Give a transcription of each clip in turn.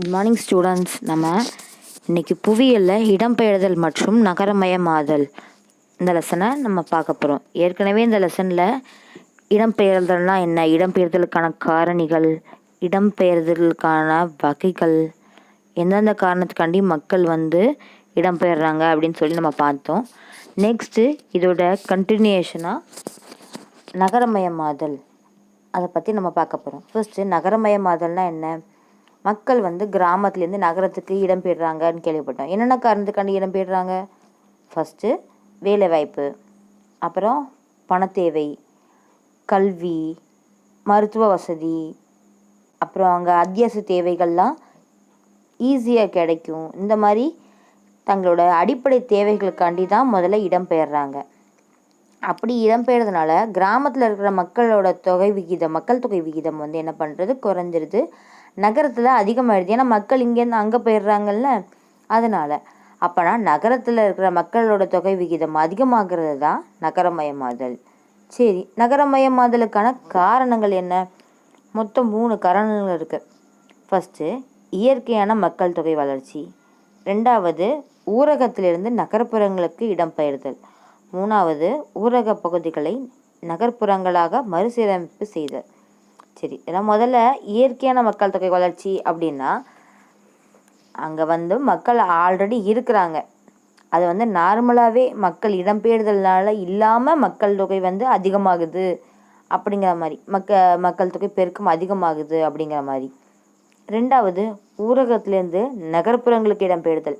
Good morning students நம்ம இன்னைக்கு புவியியலில் இடம்பெயர்தல் மற்றும் நகரமயமாதல். இந்த லெசனை நம்ம பார்க்க போகிறோம் ஏற்கனவே இந்த லெசனில் இடம்பெயர்தல்னால் என்ன? இடம்பெயர்தலுக்கான காரணிகள் இடம்பெயர்தலுக்கான வகைகள் எந்தெந்த காரணத்துக்காண்டி மக்கள் வந்து இடம்பெயர்றாங்க அப்படின்னு சொல்லி நம்ம பார்த்தோம். நெக்ஸ்ட்டு இதோட கண்டினியூஷனாக நகரமயமாதல். அதை பற்றி நம்ம பார்க்க போகிறோம் ஃபர்ஸ்ட்டு நகரமயமாதல்னால் என்ன? மக்கள் வந்து கிராமத்துலேருந்து நகரத்துக்கு இடம்பெயர்றாங்கன்னு கேள்விப்பட்டோம். என்னென்ன காரணத்துக்காண்டி இடம்பெயர்றாங்க ஃபஸ்ட்டு வேலைவாய்ப்பு அப்புறம் பணத்தேவை கல்வி மருத்துவ வசதி அப்புறம் அங்கே அத்தியாவசிய தேவைகள்லாம் ஈஸியாக கிடைக்கும். இந்த மாதிரி தங்களோட அடிப்படை தேவைகளுக்காண்டி தான் முதல்ல இடம்பெயர்றாங்க அப்படி இடம்பெயர்றதுனால கிராமத்தில் இருக்கிற மக்களோட தொகை விகிதம் மக்கள் தொகை விகிதம் வந்து என்ன பண்ணுறது குறைஞ்சிருது. நகரத்தில் அதிகமாகிடுது ஏன்னா மக்கள் இங்கேருந்து அங்கே போயிடுறாங்கல்ல? அதனால். அப்போனா நகரத்தில் இருக்கிற மக்களோட தொகை விகிதம் அதிகமாகிறது தான் நகரமயமாதல். சரி நகரமயமாதலுக்கான காரணங்கள் என்ன? மொத்தம் மூணு காரணங்கள் இருக்குது ஃபஸ்ட்டு இயற்கையான மக்கள் தொகை வளர்ச்சி. ரெண்டாவது ஊரகத்திலிருந்து நகர்ப்புறங்களுக்கு இடம்பெயர்தல். மூணாவது ஊரக பகுதிகளை நகர்ப்புறங்களாக மறுசீரமைப்பு செய்தல். சரி ஏன்னா முதல்ல இயற்கையான மக்கள் தொகை வளர்ச்சி அப்படின்னா அங்கே வந்து மக்கள் ஆல்ரெடி இருக்கிறாங்க. அது வந்து நார்மலாகவே மக்கள் இடம்பெயர்தல்னால இல்லாமல் மக்கள் தொகை வந்து அதிகமாகுது அப்படிங்கிற மாதிரி. மக்க மக்கள் தொகை பெருக்கம் அதிகமாகுது அப்படிங்கிற மாதிரி. ரெண்டாவது ஊரகத்துலேருந்து நகர்ப்புறங்களுக்கு இடம்பெயர்தல்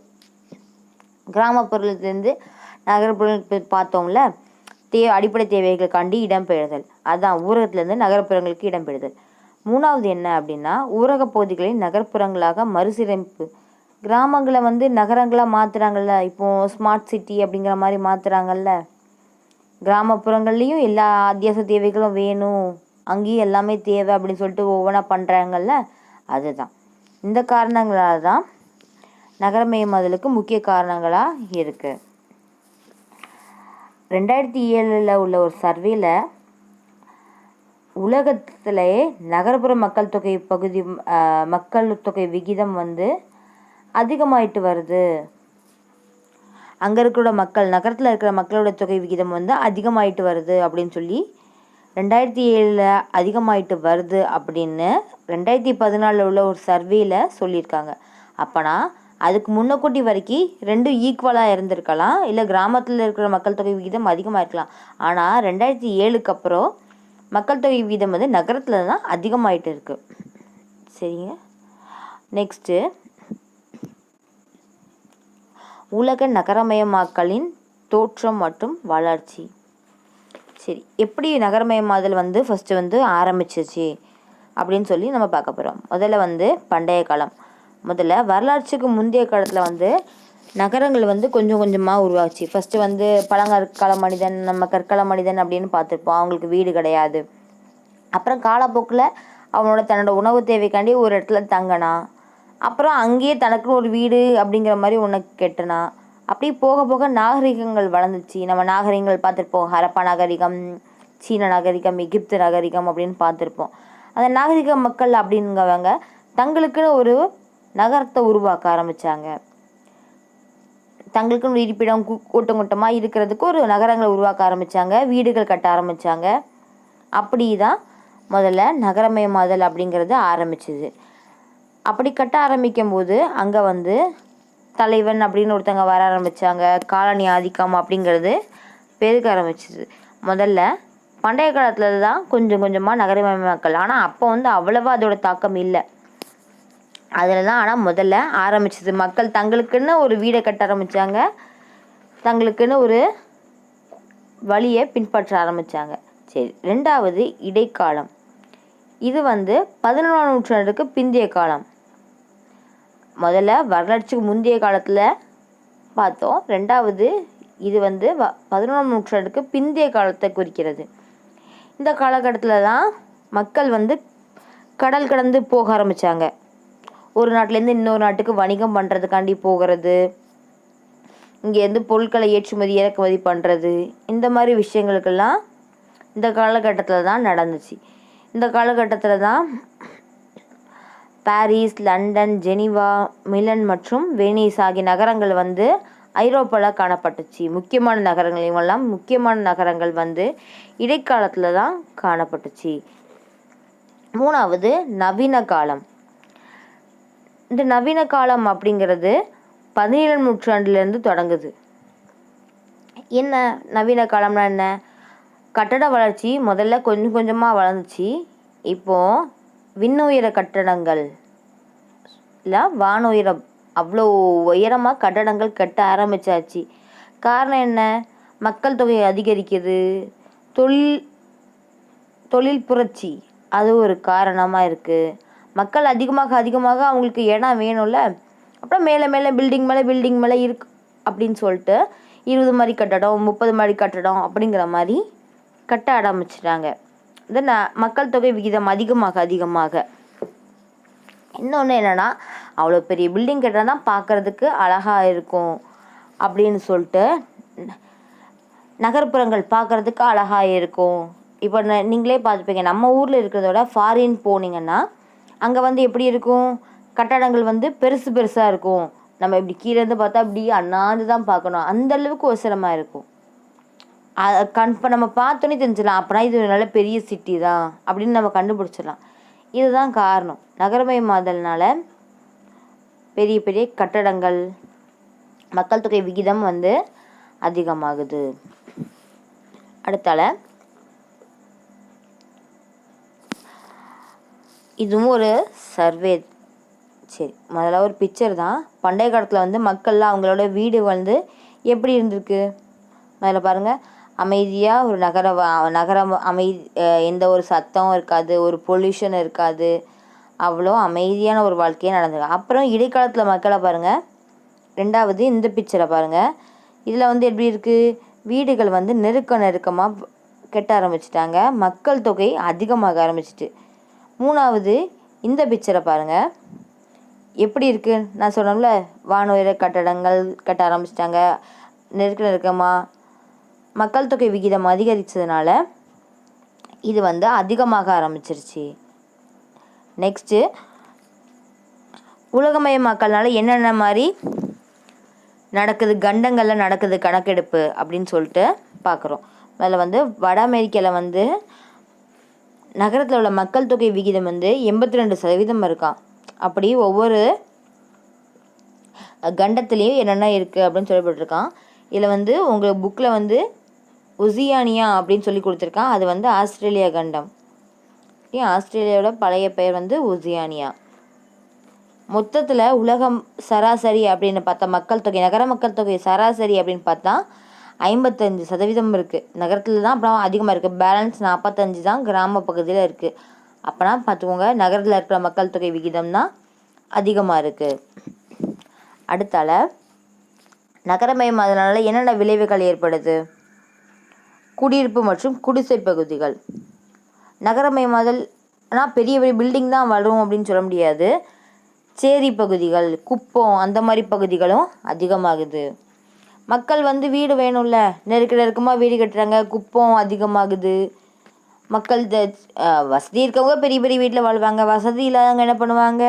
கிராமப்புறத்துலேருந்து நகர்ப்புறங்களுக்கு பார்த்தோம்ல தே அடிப்படை தேவைகளுக்காண்டி இடம்பெயர்தல் அதுதான் ஊரகத்துலேருந்து நகர்ப்புறங்களுக்கு இடம்பெறுதல். மூணாவது என்ன அப்படின்னா ஊரக பகுதிகளை நகர்ப்புறங்களாக மறுசீரமைப்பு. கிராமங்களை வந்து நகரங்களாக மாற்றுறாங்கல்ல இப்போது ஸ்மார்ட் சிட்டி அப்படிங்கிற மாதிரி மாற்றுறாங்கல்ல கிராமப்புறங்கள்லேயும் எல்லா அத்தியாவசிய தேவைகளும் வேணும். அங்கேயும் எல்லாமே தேவை அப்படின்னு சொல்லிட்டு ஒவ்வொன்றா பண்ணுறாங்கல்ல அதுதான். இந்த காரணங்களால் தான் நகரமயமாதலுக்கு முக்கிய காரணங்களாக இருக்குது ரெண்டாயிரத்தி ஏழில் உள்ள ஒரு சர்வேல உலகத்திலேயே நகர்ப்புற மக்கள் தொகை பகுதி மக்கள் தொகை விகிதம் வந்து அதிகமாயிட்டு வருது. அங்கே இருக்கிற மக்கள் நகரத்தில் இருக்கிற மக்களோட தொகை விகிதம் வந்து அதிகமாயிட்டு வருது அப்படின்னு சொல்லி ரெண்டாயிரத்தி ஏழில் அதிகமாயிட்டு வருது அப்படின்னு ரெண்டாயிரத்தி பதினாலில் உள்ள ஒரு சர்வேல சொல்லியிருக்காங்க. அப்போனா அதுக்கு முன்னக்கூட்டி வரைக்கும் ரெண்டும் ஈக்குவலாக இருந்திருக்கலாம். இல்லை கிராமத்தில் இருக்கிற மக்கள் தொகை விகிதம் அதிகமாக இருக்கலாம் ஆனால் ரெண்டாயிரத்தி ஏழுக்கு அப்புறம் மக்கள் தொகை வீதம் வந்து நகரத்தில் தான் அதிகமாயிட்டு இருக்கு. சரிங்க. நெக்ஸ்ட்டு உலக நகரமயமாக்கலின் தோற்றம் மற்றும் வளர்ச்சி. சரி எப்படி நகரமயமாதல் வந்து ஃபஸ்ட்டு வந்து ஆரம்பிச்சிச்சு அப்படின்னு சொல்லி நம்ம பார்க்க போகிறோம் முதல்ல வந்து பண்டைய காலம். முதல்ல வரலாற்றுக்கு முந்தைய காலத்தில் வந்து நகரங்கள் வந்து கொஞ்சம் கொஞ்சமாக உருவாச்சு. ஃபஸ்ட்டு வந்து பழங்கற்கால மனிதன் நம்ம கற்கால மனிதன் அப்படின்னு பார்த்துருப்போம். அவங்களுக்கு வீடு கிடையாது. அப்புறம் காலப்போக்கில் அவனோட தன்னோட உணவு தேவைக்காண்டி ஒரு இடத்துல தங்கினா அப்புறம் அங்கேயே தனக்குன்னு ஒரு வீடு அப்படிங்கிற மாதிரி ஒன்று கெட்டினா அப்படியே போக போக நாகரிகங்கள் வளர்ந்துச்சு. நம்ம நாகரிகங்கள் பார்த்துருப்போம். ஹரப்பா நாகரிகம் சீன நாகரிகம் எகிப்து நாகரிகம் அப்படின்னு பார்த்துருப்போம். அந்த நாகரிக மக்கள் அப்படிங்கிறவங்க தங்களுக்குன்னு ஒரு நகரத்தை உருவாக்க ஆரம்பித்தாங்க தங்களுக்குன்னு இருப்பிடம் கூ- கூட்டம் கூட்டமாக இருக்கிறதுக்கு ஒரு நகரங்களை உருவாக்க ஆரம்பித்தாங்க வீடுகள் கட்ட ஆரம்பித்தாங்க அப்படி தான் முதல்ல நகரமயமாதல் அப்படிங்கிறது ஆரம்பிச்சிது. அப்படி கட்ட ஆரம்பிக்கும் போது அங்கே வந்து தலைவன் அப்படின்னு ஒருத்தங்க வர ஆரம்பித்தாங்க காலனி ஆதிக்கம் அப்படிங்கிறது பெருக்க ஆரம்பிச்சது. முதல்ல பண்டைய காலத்தில் தான் கொஞ்சம் கொஞ்சமாக நகரமயமாக்கல். ஆனால் அப்போ வந்து அவ்வளவா அதோட தாக்கம் இல்லை. அதில் தான் ஆனால் முதல்ல ஆரம்பிச்சது. மக்கள் தங்களுக்குன்னு ஒரு வீடை கட்ட ஆரம்பித்தாங்க தங்களுக்குன்னு ஒரு வழியை பின்பற்ற ஆரம்பித்தாங்க சரி ரெண்டாவது இடைக்காலம். இது வந்து பதினொன்றாம் நூற்றாண்டுக்கு பிந்தைய காலம். முதல்ல வரலாற்றுக்கு முந்தைய காலத்தில் பார்த்தோம். ரெண்டாவது இது வந்து வ பதினொன்றாம் நூற்றாண்டுக்கு பிந்தைய காலத்தை குறிக்கிறது. இந்த காலகட்டத்தில் தான் மக்கள் வந்து கடல் கடந்து போக ஆரம்பித்தாங்க ஒரு நாட்டிலேருந்து இன்னொரு நாட்டுக்கு வணிகம் பண்ணுறதுக்காண்டி போகிறது. இங்கேருந்து பொருட்களை ஏற்றுமதி இறக்குமதி பண்ணுறது இந்த மாதிரி விஷயங்களுக்கெல்லாம் இந்த காலகட்டத்தில் தான் நடந்துச்சு. இந்த காலகட்டத்தில் தான் பாரிஸ் லண்டன் ஜெனிவா மிலன் மற்றும் வெனிஸ் ஆகிய நகரங்கள் வந்து ஐரோப்பாவில் காணப்பட்டுச்சு. முக்கியமான நகரங்கள் இவெல்லாம் முக்கியமான நகரங்கள் வந்து இடைக்காலத்தில் தான் காணப்பட்டுச்சு. மூணாவது நவீன காலம். இந்த நவீன காலம் அப்படிங்கிறது பதினேழாம் நூற்றாண்டுலேருந்து தொடங்குது. என்ன? நவீன காலம்னா என்ன? கட்டட வளர்ச்சி முதல்ல கொஞ்சம் கொஞ்சமாக வளர்ந்துச்சு. இப்போது விண்ணுயர கட்டடங்கள் இல்லை வானுயரம் அவ்வளோ உயரமாக கட்டடங்கள் கட்ட ஆரம்பிச்சாச்சு. காரணம் என்ன? மக்கள் தொகை அதிகரிக்குது. தொழில் தொழில் புரட்சி அது ஒரு காரணமாக இருக்குது மக்கள் அதிகமாக அதிகமாக அவங்களுக்கு இடம் வேணும்ல. அப்புறம் மேலே மேலே பில்டிங் மேலே பில்டிங் மேலே இருக்கு அப்படின்னு சொல்லிட்டு இருபது மாடி கட்டடம் முப்பது மாடி கட்டடம் அப்படிங்கிற மாதிரி கட்ட ஆரம்பிச்சிட்டாங்க. தென் ந- மக்கள் தொகை விகிதம் அதிகமாக அதிகமாக. இன்னொன்று என்னென்னா அவ்வளோ பெரிய பில்டிங் கட்டினா தான் பார்க்குறதுக்கு அழகாக இருக்கும் அப்படின்னு சொல்லிட்டு ந- நகர்ப்புறங்கள் பார்க்குறதுக்கு அழகாக இருக்கும். இப்போ நீங்களே பார்த்துப்பீங்க நம்ம ஊரில் இருக்கிறத விட ஃபாரின் போனீங்கன்னா அங்கே வந்து எப்படி இருக்கும்? கட்டடங்கள் வந்து பெருசு பெருசாக இருக்கும். நம்ம இப்படி கீழே இருந்து பார்த்தா இப்படி அண்ணாந்து தான் பார்க்கணும். அந்த அளவுக்கு ஒசரமாக இருக்கும். கண் இப்போ நம்ம பார்த்தோன்னே தெரிஞ்சிடலாம். அப்போனா இது நல்ல பெரிய சிட்டி தான் அப்படின்னு நம்ம கண்டுபிடிச்சிடலாம். இதுதான் காரணம். நகரமயமாதல்னால பெரிய பெரிய கட்டடங்கள் மக்கள் தொகை விகிதம் வந்து அதிகமாகுது. அடுத்தால இதுவும் ஒரு சர்வே சரி முதல்ல ஒரு பிக்சர் தான். பண்டைய காலத்தில் வந்து மக்கள்லாம் அவங்களோட வீடு வந்து எப்படி இருந்திருக்கு? அதில் பாருங்கள் அமைதியாக ஒரு நகர வா- நகரம் அமைதி எந்த ஒரு சத்தம் இருக்காது ஒரு பொல்யூஷன் இருக்காது. அவ்வளோ அமைதியான ஒரு வாழ்க்கையே நடந்திருக்கு. அப்புறம் இடைக்காலத்தில் மக்களை பாருங்கள் ரெண்டாவது இந்த பிக்சரை பாருங்கள் இதில் வந்து எப்படி இருக்குது வீடுகள் வந்து நெருக்க நெருக்கமாக கெட்ட ஆரம்பிச்சிட்டாங்க. மக்கள் தொகை அதிகமாக ஆரம்பிச்சிட்டு. மூணாவது இந்த பிக்சரை பாருங்கள் எப்படி இருக்குது நான் சொன்னோம்ல வானுயர கட்டடங்கள் கட்ட ஆரம்பிச்சிட்டாங்க. நெருக்க நெருக்கமாக மக்கள் தொகை விகிதம் அதிகரித்ததுனால இது வந்து அதிகமாக ஆரம்பிச்சிருச்சு. நெக்ஸ்ட்டு உலகமயமாக்கல்னால என்னென்ன மாதிரி நடக்குது கண்டங்களில் நடக்குது கணக்கெடுப்பு அப்படின்னு சொல்லிட்டு பார்க்குறோம் அதில் வந்து வட அமெரிக்காவில் வந்து நகரத்தில் உள்ள மக்கள் தொகை விகிதம் வந்து எண்பத்தி ரெண்டு சதவீதம் இருக்கான் அப்படி ஒவ்வொரு கண்டத்துலேயும் என்னென்ன இருக்குது அப்படின்னு சொல்லப்பட்டிருக்கான். இதில் வந்து உங்கள் புக்கில் வந்து உசியானியா அப்படின்னு சொல்லி கொடுத்துருக்கான். அது வந்து ஆஸ்திரேலியா கண்டம். ஏன் ஆஸ்திரேலியாவோட பழைய பெயர் வந்து உசியானியா. மொத்தத்தில் உலகம் சராசரி அப்படின்னு பார்த்தா மக்கள் தொகை நகர மக்கள் தொகை சராசரி அப்படின்னு பார்த்தா ஐம்பத்தஞ்சு சதவீதம் இருக்குது நகரத்தில் தான் அப்புறம் அதிகமாக இருக்குது பேலன்ஸ் நாற்பத்தஞ்சு தான் கிராம பகுதியில் இருக்குது அப்போனா பார்த்துக்கோங்க நகரத்தில் இருக்கிற மக்கள் தொகை விகிதம் தான் அதிகமாக இருக்குது அடுத்தால நகரமயமாதனால என்னென்ன விளைவுகள் ஏற்படுது? குடியிருப்பு மற்றும் குடிசை பகுதிகள். நகரமயமாதல் ஆனால் பெரிய பெரிய பில்டிங் தான் வரும் அப்படின்னு சொல்ல முடியாது. சேரி பகுதிகள் குப்பம் அந்த மாதிரி பகுதிகளும் அதிகமாகுது. மக்கள் வந்து வீடு வேணும்ல. நெருக்க நெருக்கமாக வீடு கட்டுறாங்க. குப்பம் அதிகமாகுது. மக்கள் த வசதி இருக்கவங்க பெரிய பெரிய வீட்டில் வாழ்வாங்க. வசதி இல்லாதவங்க என்ன பண்ணுவாங்க?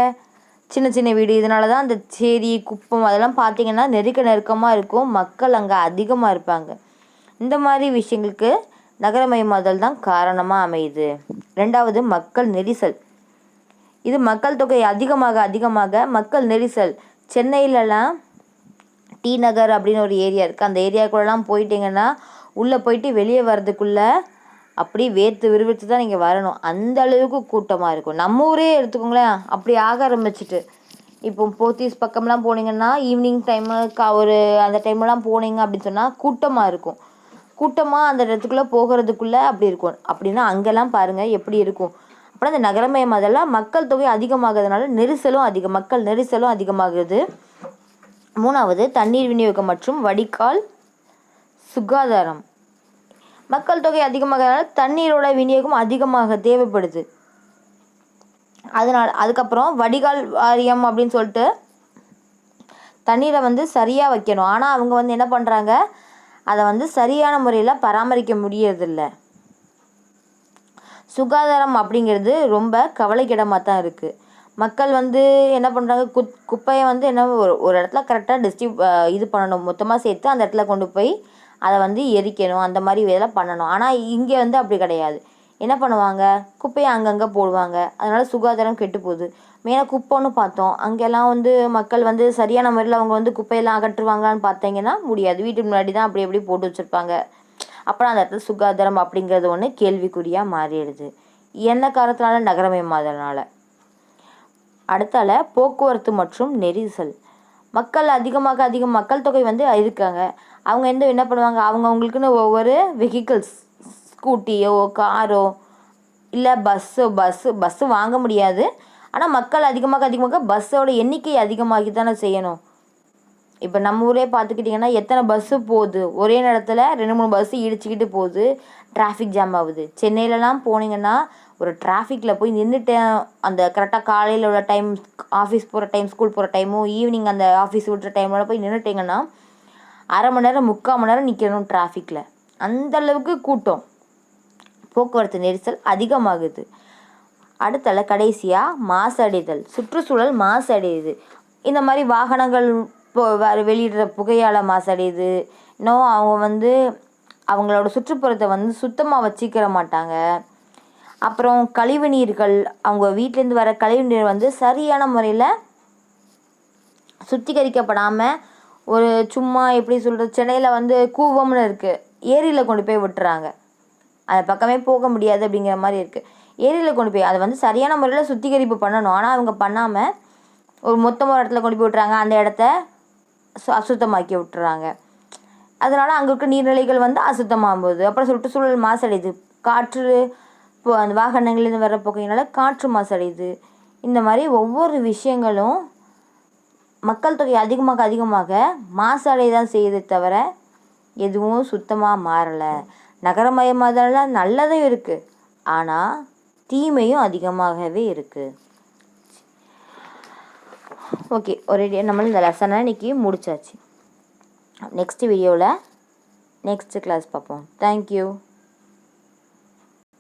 சின்ன சின்ன வீடு. இதனால தான் அந்த சேரி குப்பம் அதெல்லாம் பார்த்திங்கன்னா நெருக்க நெருக்கமாக இருக்கும். மக்கள் அங்கே அதிகமாக இருப்பாங்க. இந்த மாதிரி விஷயங்களுக்கு நகரமயமாதல் தான் காரணமாக அமையுது. ரெண்டாவது மக்கள் நெரிசல். இது மக்கள் தொகை அதிகமாக அதிகமாக மக்கள் நெரிசல். சென்னையிலலாம் டி நகர் அப்படின்னு ஒரு ஏரியா இருக்குது அந்த ஏரியாக்குள்ளெலாம் போயிட்டீங்கன்னா உள்ளே போயிட்டு வெளியே வர்றதுக்குள்ளே அப்படி வேர்த்து விறுவிறுத்து தான் நீங்கள் வரணும். அந்த அளவுக்கு கூட்டமாக இருக்கும். நம்ம ஊரே எடுத்துக்கோங்களேன் அப்படி ஆக ஆரம்பிச்சிட்டு. இப்போ போத்தீஸ் பக்கம்லாம் போனீங்கன்னா ஈவினிங் டைமு கா ஒரு அந்த டைம்லாம் போனீங்க அப்படின்னு சொன்னால் கூட்டமாக இருக்கும். கூட்டமாக அந்த இடத்துக்குள்ளே போகிறதுக்குள்ளே அப்படி இருக்கும். அப்படின்னா அங்கெல்லாம் பாருங்கள் எப்படி இருக்கும். அப்புறம் அந்த நகரமயம் அதெல்லாம் மக்கள் தொகை அதிகமாகிறதுனால நெரிசலும் அதிகம். மக்கள் நெரிசலும் அதிகமாகுது. மூணாவது தண்ணீர் விநியோகம் மற்றும் வடிகால் சுகாதாரம். மக்கள் தொகை அதிகமாக தண்ணீரோட விநியோகம் அதிகமாக தேவைப்படுது. அதனால் அதுக்கப்புறம் வடிகால் வாரியம் அப்படின்னு சொல்லிட்டு தண்ணீரை வந்து சரியாக வைக்கணும். ஆனால் அவங்க வந்து என்ன பண்ணுறாங்க அதை வந்து சரியான முறையில் பராமரிக்க முடியறதில்ல. சுகாதாரம் அப்படிங்கிறது ரொம்ப கவலைக்கிடமாக தான் இருக்குது மக்கள் வந்து என்ன பண்ணுறாங்க குத் குப்பையை வந்து என்ன ஒரு ஒரு இடத்துல கரெக்டாக டிஸ்ட்ரிப் இது பண்ணணும். மொத்தமாக சேர்த்து அந்த இடத்துல கொண்டு போய் அதை வந்து எரிக்கணும். அந்த மாதிரி இதெல்லாம் பண்ணணும். ஆனால் இங்கே வந்து அப்படி கிடையாது. என்ன பண்ணுவாங்க? குப்பையை அங்கங்கே போடுவாங்க. அதனால் சுகாதாரம் கெட்டு போகுது. மெயினாக குப்பைன்னு பார்த்தோம். அங்கெல்லாம் வந்து மக்கள் வந்து சரியான முறையில் அவங்க வந்து குப்பையெல்லாம் அகற்றுவாங்களான்னு பார்த்தீங்கன்னா முடியாது. வீட்டுக்கு முன்னாடி தான் அப்படி எப்படி போட்டு வச்சுருப்பாங்க. அப்புறம் அந்த இடத்துல சுகாதாரம் அப்படிங்கிறது ஒன்று கேள்விக்குறியாக மாறிடுது. என்ன காரணத்தினால? நகரமயமாதனால அடுத்தால போக்குவரத்து மற்றும் நெரிசல். மக்கள் அதிகமாக அதிக மக்கள் தொகை வந்து இருக்காங்க. அவங்க வந்து என்ன பண்ணுவாங்க? அவங்க அவங்களுக்குன்னு ஒவ்வொரு வெஹிக்கிள்ஸ் ஸ்கூட்டியோ காரோ இல்லை பஸ்ஸோ பஸ்ஸு பஸ்ஸு வாங்க முடியாது. ஆனால் மக்கள் அதிகமாக அதிகமாக பஸ்ஸோட எண்ணிக்கை அதிகமாகி தானே செய்யணும். இப்போ நம்ம ஊரே பார்த்துக்கிட்டிங்கன்னா எத்தனை பஸ்ஸு போகுது? ஒரே நேரத்தில் ரெண்டு மூணு பஸ்ஸு இடிச்சுக்கிட்டு போகுது. டிராஃபிக் ஜாம் ஆகுது. சென்னையிலலாம் போனீங்கன்னா ஒரு டிராஃபிக்கில் போய் நின்றுட்டேன் அந்த கரெக்டாக காலையில் உள்ள டைம் ஆஃபீஸ் போகிற டைம் ஸ்கூல் போகிற டைமும் ஈவினிங் அந்த ஆஃபீஸ் விட்டுற டைமில் போய் நின்றுட்டிங்கன்னா அரை மணி நேரம் முக்கால் மணி நேரம் நிற்கணும் டிராஃபிக்கில் அந்தளவுக்கு கூட்டம். போக்குவரத்து நெரிசல் அதிகமாகுது. அடுத்தல கடைசியாக மாசடைதல். சுற்றுச்சூழல் மாசடையுது. இந்த மாதிரி வாகனங்கள் இப்போ வெளியிடுற புகையால் மாசடையுது. இன்னும் அவங்க வந்து அவங்களோட சுற்றுப்புறத்தை வந்து சுத்தமாக வச்சிக்கிற மாட்டாங்க. அப்புறம் கழிவு நீர்கள் அவங்க வீட்டிலேருந்து வர கழிவு நீர் வந்து சரியான முறையில் சுத்திகரிக்கப்படாமல் ஒரு சும்மா எப்படி சொல்கிறது சென்னையில் வந்து கூவம்னு இருக்குது ஏரியில் கொண்டு போய் விட்டுறாங்க. அந்த பக்கமே போக முடியாது அப்படிங்கிற மாதிரி இருக்குது ஏரியில் கொண்டு போய் அதை வந்து சரியான முறையில் சுத்திகரிப்பு பண்ணணும். ஆனால் அவங்க பண்ணாமல் ஒரு மொத்தமாக ஒரு இடத்துல கொண்டு போய் விட்டுறாங்க. அந்த இடத்த அசுத்தமாக்கி விட்டுறாங்க. அதனால் அங்கே இருக்க நீர்நிலைகள் வந்து அசுத்தமாகும் போது அப்புறம் சுற்றுச்சூழல் மாசடையுது. காற்று இப்போ அந்த வாகனங்கள்லேருந்து வர புகையினால காற்று மாசடையுது. இந்த மாதிரி ஒவ்வொரு விஷயங்களும் மக்கள் தொகை அதிகமாக அதிகமாக மாசடைய தான் செய்யுது தவிர எதுவும் சுத்தமாக மாறலை. நகரமயமாதல நல்லதும் இருக்குது ஆனால் தீமையும் அதிகமாகவே இருக்குது ஓகே ஒரு நம்மளும் இந்த லெசனை இன்றைக்கி முடிச்சாச்சு. நெக்ஸ்ட் வீடியோவில் நெக்ஸ்ட் கிளாஸ் பார்ப்போம். தேங்க்யூ